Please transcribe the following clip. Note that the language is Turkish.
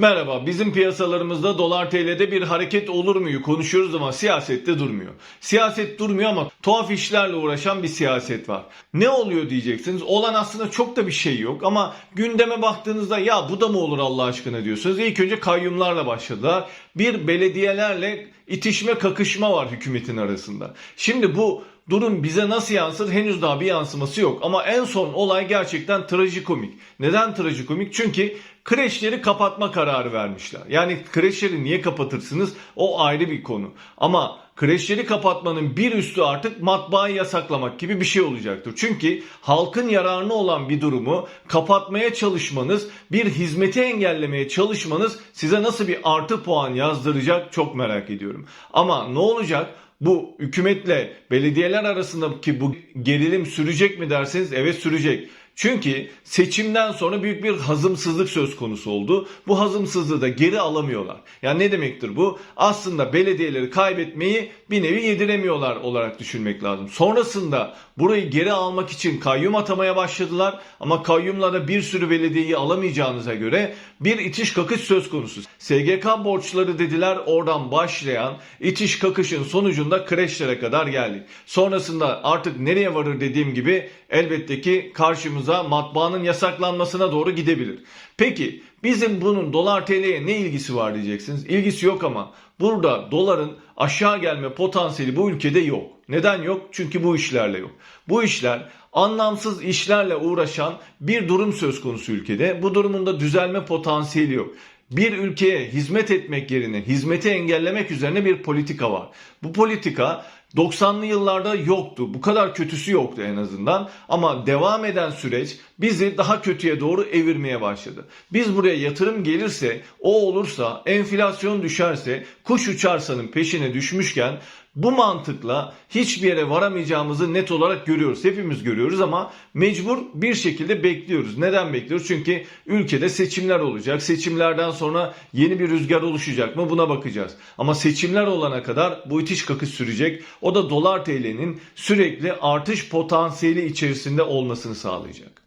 Merhaba, bizim piyasalarımızda dolar TL'de bir hareket olur muyu konuşuyoruz ama siyasette durmuyor. Siyaset durmuyor ama tuhaf işlerle uğraşan bir siyaset var. Ne oluyor diyeceksiniz. Olan aslında çok da bir şey yok ama gündeme baktığınızda ya bu da mı olur Allah aşkına diyorsunuz. İlk önce kayyumlarla başladılar. Bir belediyelerle itişme kakışma var hükümetin arasında. Şimdi bu durum bize nasıl yansır henüz daha bir yansıması yok. Ama en son olay gerçekten trajikomik. Neden trajikomik? Çünkü kreşleri kapatma kararı vermişler. Yani kreşleri niye kapatırsınız? O ayrı bir konu. Ama kreşleri kapatmanın bir üstü artık matbaayı yasaklamak gibi bir şey olacaktır. Çünkü halkın yararına olan bir durumu kapatmaya çalışmanız, bir hizmeti engellemeye çalışmanız size nasıl bir artı puan yazdıracak çok merak ediyorum. Ama ne olacak? Bu hükümetle belediyeler arasındaki bu gerilim sürecek mi derseniz evet sürecek. Çünkü seçimden sonra büyük bir hazımsızlık söz konusu oldu. Bu hazımsızlığı da geri alamıyorlar. Yani ne demektir bu? Aslında belediyeleri kaybetmeyi bir nevi yediremiyorlar olarak düşünmek lazım. Sonrasında burayı geri almak için kayyum atamaya başladılar. Ama kayyumla da bir sürü belediyeyi alamayacağınıza göre bir itiş kakış söz konusu. SGK borçları dediler oradan başlayan itiş kakışın sonucunda kreşlere kadar geldik. Sonrasında artık nereye varır dediğim gibi elbette ki karşımıza matbaanın yasaklanmasına doğru gidebilir. Peki bizim bunun dolar TL'ye ne ilgisi var diyeceksiniz. İlgisi yok ama burada doların aşağı gelme potansiyeli bu ülkede yok. Neden yok? Çünkü bu işlerle yok. Bu işler anlamsız işlerle uğraşan bir durum söz konusu ülkede. Bu durumun da düzelme potansiyeli yok bir ülkeye hizmet etmek yerine hizmeti engellemek üzerine bir politika var. Bu politika 90'lı yıllarda yoktu. Bu kadar kötüsü yoktu en azından. Ama devam eden süreç bizi daha kötüye doğru evirmeye başladı. Biz buraya yatırım gelirse, o olursa, enflasyon düşerse, kuş uçarsanın peşine düşmüşken bu mantıkla hiçbir yere varamayacağımızı net olarak görüyoruz. Hepimiz görüyoruz ama mecbur bir şekilde bekliyoruz. Neden bekliyoruz? Çünkü ülkede seçimler olacak. Seçimlerden sonra yeni bir rüzgar oluşacak mı buna bakacağız. Ama seçimler olana kadar bu itiş kakış sürecek. O da dolar TL'nin sürekli artış potansiyeli içerisinde olmasını sağlayacak.